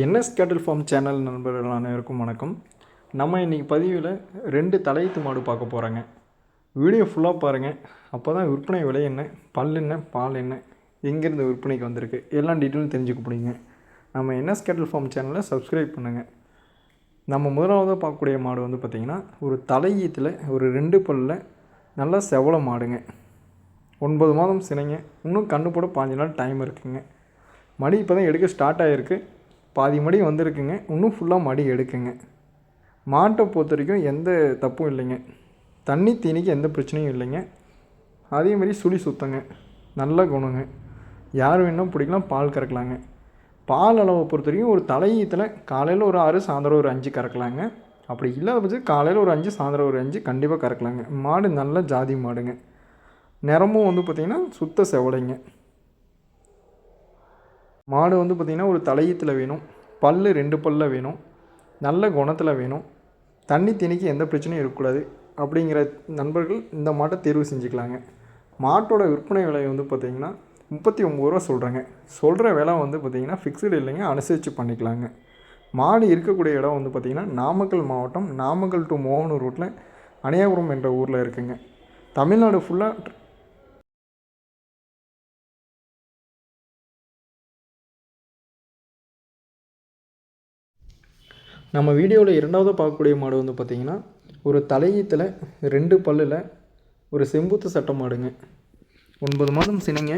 NS கேட்டல் form channel நண்பர்கள் அனைவருக்கும் வணக்கம். நம்ம இன்றைக்கி பதிவில் ரெண்டு தலையீத்து மாடு பார்க்க போகிறோங்க வீடியோ ஃபுல்லாக பாருங்கள் அப்போ தான் விற்பனை விலை என்ன பல் என்ன பால் என்ன எங்கேருந்து விற்பனைக்கு வந்திருக்கு எல்லாம் டீட்டெயிலும் தெரிஞ்சுக்க முடியுங்க நம்ம என்எஸ் கேட்டல் ஃபார்ம் சேனலை சப்ஸ்கிரைப் பண்ணுங்கள் நம்ம முதலாவதாக பார்க்கக்கூடிய மாடு வந்து பார்த்திங்கன்னா ஒரு தலையீத்தில் ஒரு ரெண்டு பல்லில் நல்லா செவல மாடுங்க. ஒன்பது மாதம் சினைங்க. இன்னும் கண்ணு போட பாஞ்சு நாள் டைம் இருக்குங்க. மணி இப்போ தான் எடுக்க ஸ்டார்ட் ஆகிருக்கு பாதி மடி வந்திருக்குங்க. இன்னும் ஃபுல்லாக மடி எடுக்குங்க. மாட்டை பொறுத்த வரைக்கும் எந்த தப்பும் இல்லைங்க. தண்ணி தீனிக்கு எந்த பிரச்சனையும் இல்லைங்க. அதேமாதிரி சுழி சுத்தங்க. நல்ல குணங்க. யார் வேணும் பிடிக்கலாம் பால் கறக்கலாங்க. பால் அளவை பொறுத்த வரைக்கும் ஒரு தலையீத்தில் காலையில் ஒரு ஆறு சாயந்தரம் ஒரு அஞ்சு கறக்கலாங்க. அப்படி இல்லாத பட்சம் காலையில் ஒரு அஞ்சு சாயந்தரம் ஒரு அஞ்சு கண்டிப்பாக கறக்கலாங்க. மாடு நல்ல ஜாதி மாடுங்க. நிறமும் வந்து பார்த்திங்கன்னா சுத்த செவலைங்க. மாடு வந்து பார்த்திங்கன்னா ஒரு தலையீத்தில் வேணும். பல் ரெண்டு பல்ல வேணும். நல்ல குணத்தில் வேணும். தண்ணி திணிக்கு எந்த பிரச்சனையும் இருக்கக்கூடாது அப்படிங்கிற நண்பர்கள் இந்த மாட்டை தேர்வு செஞ்சுக்கலாங்க. மாட்டோட விற்பனை விலை வந்து பார்த்திங்கன்னா முப்பத்தி ஒம்பது ரூபா சொல்கிறேங்க சொல்கிற விலை வந்து பார்த்திங்கன்னா ஃபிக்ஸ்டு இல்லைங்க அனுசரித்து பண்ணிக்கலாங்க. மாடு இருக்கக்கூடிய இடம் வந்து பார்த்திங்கன்னா நாமக்கல் மாவட்டம் நாமக்கல் டு மோகனூர் ரோட்டில் அணியாபுரம் என்ற ஊரில் இருக்குங்க. தமிழ்நாடு ஃபுல்லாக நம்ம வீடியோவில் இரண்டாவது பார்க்கக்கூடிய மாடு வந்து பார்த்திங்கன்னா ஒரு தலையீத்தில் ரெண்டு பல்லில் ஒரு செம்புத்து சட்டை மாடுங்க. ஒன்பது மாதம் சினைங்க.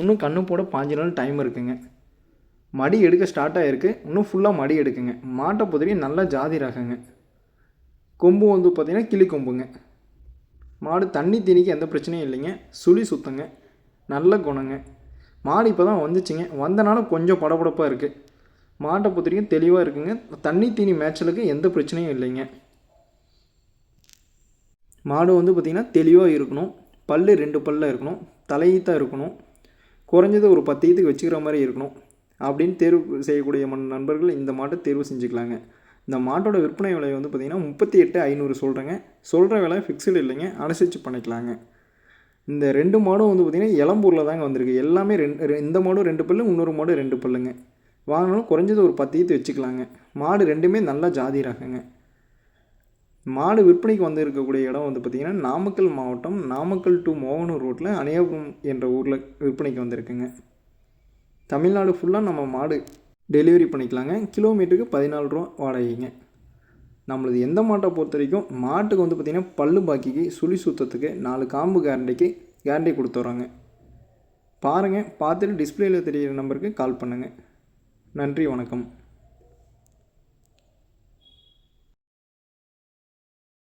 இன்னும் கண்ணு போட பாஞ்சு நாள் டைம் இருக்குங்க. மடி எடுக்க ஸ்டார்ட் ஆகிருக்கு இன்னும் ஃபுல்லாக மடி எடுக்குங்க. மாட்டை பொதுவையும் நல்லா ஜாதி ரகங்க. கொம்பு வந்து பார்த்திங்கன்னா கிளி கொம்புங்க. மாடு தண்ணி தீனிக்கு எந்த பிரச்சனையும் இல்லைங்க. சுழி சுத்தங்க. நல்ல குணங்க. மாடு இப்போ தான் வந்துச்சுங்க. வந்தனால கொஞ்சம் படபடப்பாக இருக்குது மாட்டை பொறுத்த வரைக்கும் தெளிவாக இருக்குங்க. தண்ணி தீனி மேய்ச்சலுக்கு எந்த பிரச்சனையும் இல்லைங்க. மாடு வந்து பார்த்திங்கன்னா தெளிவாக இருக்கணும். பல் ரெண்டு பல்ல இருக்கணும். தலையீத்தாக இருக்கணும். குறைஞ்சது ஒரு பத்து ஈத்துக்கு வச்சுக்கிற மாதிரி இருக்கணும். அப்படின்னு தேர்வு செய்யக்கூடிய நண்பர்கள் இந்த மாட்டை தேர்வு செஞ்சுக்கலாங்க. இந்த மாட்டோட விற்பனை விலை வந்து பார்த்திங்கன்னா முப்பத்தி எட்டு ஐநூறு சொல்கிறேங்க சொல்கிற விலை ஃபிக்ஸ்டு இல்லைங்க. அனுசரித்து பண்ணிக்கலாங்க. இந்த ரெண்டு மாடும் வந்து பார்த்திங்கன்னா இளம்பூரில் தாங்க வந்திருக்கு. எல்லாமே ரெண்டு இந்த மாடும் ரெண்டு பல்லு இன்னொரு மாடும் ரெண்டு பல்லுங்க. வாங்கினாலும் குறைஞ்சது ஒரு பத்து ஈத்து வச்சுக்கலாங்க. மாடு ரெண்டுமே நல்லா ஜாதி ரகங்க. மாடு விற்பனைக்கு வந்து இருக்கக்கூடிய இடம் வந்து பார்த்திங்கன்னா நாமக்கல் மாவட்டம் நாமக்கல் டு மோகனூர் ரோட்டில் அணியாபுரம் என்ற ஊரில் விற்பனைக்கு வந்திருக்குங்க. தமிழ்நாடு ஃபுல்லாக நம்ம மாடு டெலிவரி பண்ணிக்கலாங்க. கிலோமீட்டருக்கு பதினாலு ரூபா வாடகைங்க. நம்மளது எந்த மாட்டை பொறுத்த வரைக்கும் மாட்டுக்கு வந்து பார்த்திங்கன்னா பல்லு பாக்கிக்கு சுழி சுத்தத்துக்கு நாலு காம்பு கேரண்டிக்கு கேரண்டி கொடுத்துட்றாங்க பாருங்கள் பார்த்துட்டு டிஸ்பிளேயில் தெரிகிற நம்பருக்கு கால் பண்ணுங்கள் நன்றி வணக்கம்.